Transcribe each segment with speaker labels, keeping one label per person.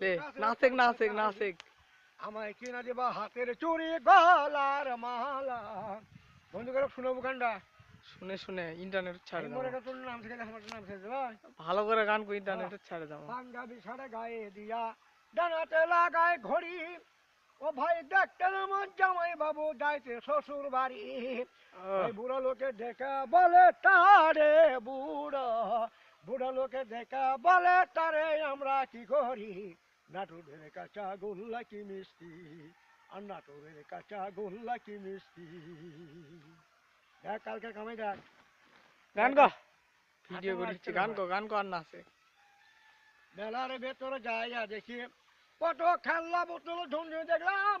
Speaker 1: লে
Speaker 2: আমায় কিনা দেবা হাতের গলার মালা। বন্ধুকে শুনব গানটা?
Speaker 1: শুনে শুনে ইন্টারনেট ছাড়ে দাও।
Speaker 2: মরে তোর নাম থেকে আমার নাম
Speaker 1: ভালো করে গান ইন্টারনেটে ছাড়ে দাও।
Speaker 2: পাঞ্জাবি গায়ে দিয়া ডানাতে লাগায় ঘড়ি। ও ভাই দেখতে আমার জামাই বাবু যাইতে শ্বশুর বাড়ি ওই বুড়ো লোকে দেখা বলে তারে বুড়ো বুড়ো লোকে দেখা বলে তারে আমরা কি করি? নাটুরের কাঁচা গোল্লা কি মিষ্টি? আর নাটুরের কাঁচা গোল্লা কি মিষ্টি? দেখ কালকে কামাই দেখ।
Speaker 1: গান গো। ভিডিও করিচ্ছি গান কো গান কো আর নাচে
Speaker 2: মেলার ভেতরে যাইয়া দেখি কত খেলনা বোতল ঝুনঝুনি দেখলাম।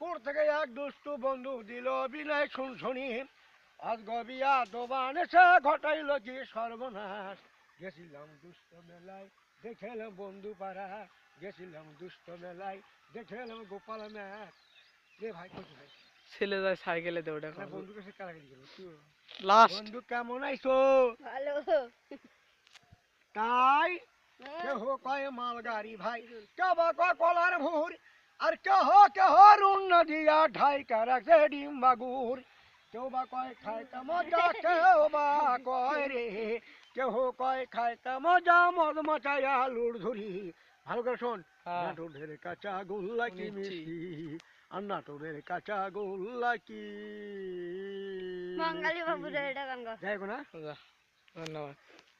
Speaker 2: কোর থেকে এক দুষ্টু বন্ধু দিল বিনয় শুনশুনি। আজ গবিয়া দোবান এসে ঘটাইল কি সর্বনাশ। গেছিলাম দুষ্ট মেলায় দেখেলাম বন্ধু পাড়া। গেছিলাম দুষ্ট মেলায় দেখেলাম গোপাল ম্যাচ রে ভাই কোথায় ভাই?
Speaker 1: ছেলে যায় সাইকেলে দে ওটা
Speaker 2: না, বন্ধুকে সে কারাগারি গেল?
Speaker 1: লাস্ট
Speaker 2: বন্ধু কেমন আইছো?
Speaker 3: ভালো।
Speaker 2: তাই? কেহ কয় মালগাড়ি ভাই? কেহ বা কয় কলার ভুর? আর কেহ কেহ রুন দিয়া ঢাই কারাছে ডিম বাগুর। কেউ বা কয় খাইতে মজা কেউ বা কয় রে। কেহ কয় খাইতে মজা মদ মচাইয়া লুড় ধরি ভালো করে শোন
Speaker 1: হ্যাঁ।
Speaker 2: নাটোরের কাঁচা গোল্লা কি। মিষ্টি? আর নাটোরের কাঁচা গোল্লা কি?
Speaker 3: বাঙালি বাবু এটা গান
Speaker 2: যাই না।
Speaker 1: ধন্যবাদ।